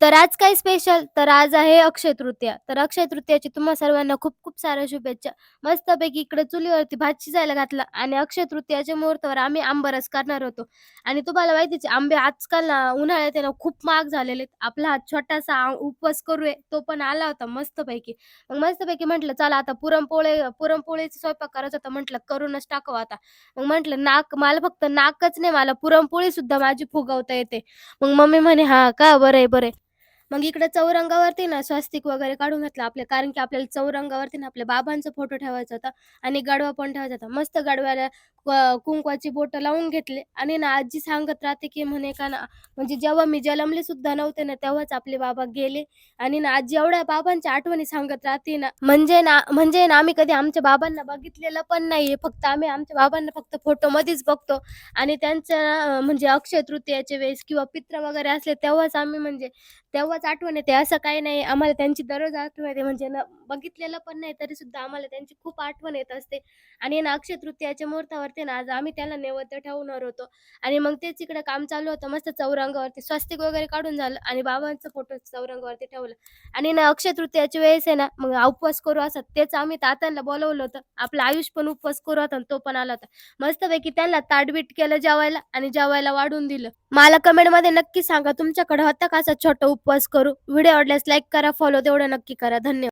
तर आज काय स्पेशल? तर आज आहे अक्षय तृतीया. तर अक्षय तृतीयाची तुम्हा सर्वांना खूप-खूप साऱ्या शुभेच्छा. मस्तपैकी इकडे चुलीवरती भात शिजायला घातला आणि अक्षय तृतीयाच्या मुहूर्तावर आम्ही आंबरस करणार होतो. आणि तुम्हाला माहितीच आंबे आजकाल ना उन्हाळ्यात ना खूप महाग झालेले आहेत. आपला हा छोटासा उपवास करूये तो पण आला होता मस्तपैकी. मग मस्तपैकी म्हटलं चला आता पुरणपोळी पुरणपोळीचा स्वयंपाक करायचा होता म्हटलं करूनच टाकावं आता. मग म्हटलं नाक मला फक्त नाकच नाही मला पुरणपोळी सुद्धा माझी फुगवता येते. मग मम्मी म्हणे, हा का? बरं आहे, बरं आहे." मग इकडे चौरंगावरती ना स्वस्तिक वगैरे काढून घातलं आपल्या कारण की आपल्याला चौरंगावरती ना आपल्या बाबांचा फोटो ठेवायचा होता आणि गडवा पण ठेवायचा होता. मस्त गाडव्याला कुंकवाची बोट लावून घेतले आणि ना आजी सांगत राहते की म्हणे का ना म्हणजे जेव्हा मी जन्मले सुद्धा नव्हते ना तेव्हाच आपले बाबा गेले आणि ना आजी एवढ्या बाबांच्या आठवणी सांगत राहते ना म्हणजे ना म्हणजे ना आम्ही कधी आमच्या बाबांना बघितलेलं पण नाहीये. फक्त आम्ही आमच्या बाबांना फक्त फोटो मध्येच बघतो आणि त्यांच्या म्हणजे अक्षय तृतीयाच्या वेळेस किंवा पित्र वगैरे असले तेव्हाच आम्ही म्हणजे तेव्हाच आठवण येते असं काही नाही. आम्हाला त्यांची दररोज आठवण येते म्हणजे ना बघितलेलं पण नाही तरी सुद्धा आम्हाला त्यांची खूप आठवण येत असते आणि ना अक्षय तृतीयाच्या मुहूर्तावरती ना आज आम्ही त्याला नैवेद्य ठेवणार होतो आणि मग तेच इकडे काम चालू होतं. मस्त चौरंगावरती स्वस्तिक वगैरे काढून झालं आणि बाबांचा फोटो चौरंगावरती ठेवलं आणि ना अक्षय तृतीयाच्या वेळेस आहे ना मग उपवास करू असत तेच आम्ही तात्यांना बोलवलं होतं. आपलं आयुष पण उपवास करू होता तो पण आला होता. मस्तपैकी त्यांना ताटबीट केलं जेवायला आणि जेवायला वाढून दिलं. मला कमेंटमध्ये नक्की सांगा तुमच्याकडे होता का असा छोटा उपवास करू? व्हिडिओ आवडल्यास लाईक करा, फॉलो तेवढं नक्की करा. धन्यवाद.